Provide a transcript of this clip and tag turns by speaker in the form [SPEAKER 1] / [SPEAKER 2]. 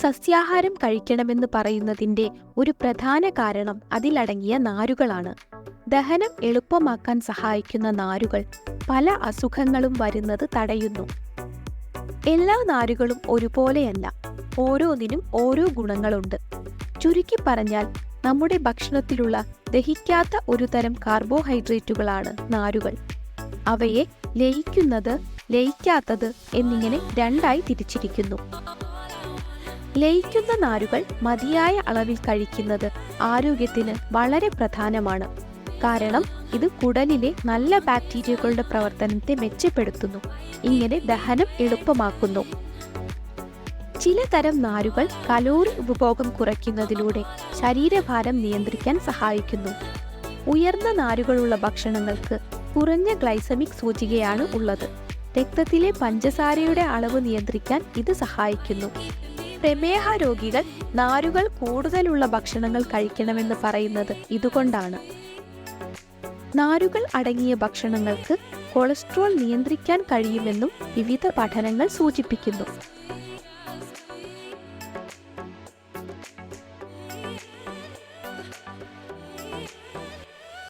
[SPEAKER 1] സസ്യാഹാരം കഴിക്കണമെന്ന് പറയുന്നതിന്റെ ഒരു പ്രധാന കാരണം അതിലടങ്ങിയ നാരുകളാണ്. ദഹനം എളുപ്പമാക്കാൻ സഹായിക്കുന്ന നാരുകൾ പല അസുഖങ്ങളും വരുന്നത് തടയുന്നു. എല്ലാ നാരുകളും ഒരുപോലെയല്ല. ഓരോന്നിനും ഓരോ ഗുണങ്ങളുണ്ട്. ചുരുക്കി പറഞ്ഞാൽ നമ്മുടെ ഭക്ഷണത്തിലുള്ള ദഹിക്കാത്ത ഒരു തരം കാർബോഹൈഡ്രേറ്റുകളാണ് നാരുകൾ. അവയെ ലയിക്കുന്നത് ലയിക്കാത്തത് എന്നിങ്ങനെ രണ്ടായി തിരിച്ചിരിക്കുന്നു. ലയിക്കുന്ന നാരുകൾ മതിയായ അളവിൽ കഴിക്കുന്നത് ആരോഗ്യത്തിന് വളരെ പ്രധാനമാണ്. കാരണം ഇത് കുടലിലെ നല്ല ബാക്ടീരിയകളുടെ പ്രവർത്തനത്തെ മെച്ചപ്പെടുത്തുന്നു. ഇങ്ങനെ ദഹനം എളുപ്പമാക്കുന്നു. ചില തരം നാരുകൾ കലോറി ഉപഭോഗം കുറയ്ക്കുന്നതിലൂടെ ശരീരഭാരം നിയന്ത്രിക്കാൻ സഹായിക്കുന്നു. ഉയർന്ന നാരുകളുള്ള ഭക്ഷണങ്ങൾക്ക് കുറഞ്ഞ ഗ്ലൈസമിക് സൂചികയാണ് ഉള്ളത്. രക്തത്തിലെ പഞ്ചസാരയുടെ അളവ് നിയന്ത്രിക്കാൻ ഇത് സഹായിക്കുന്നു. പ്രമേഹ രോഗികൾ നാരുകൾ കൂടുതലുള്ള ഭക്ഷണങ്ങൾ കഴിക്കണമെന്ന് പറയുന്നത് ഇതുകൊണ്ടാണ്. നാരുകൾ അടങ്ങിയ ഭക്ഷണങ്ങൾക്ക് കൊളസ്ട്രോൾ നിയന്ത്രിക്കാൻ കഴിയുമെന്നും വിവിധ പഠനങ്ങൾ സൂചിപ്പിക്കുന്നു.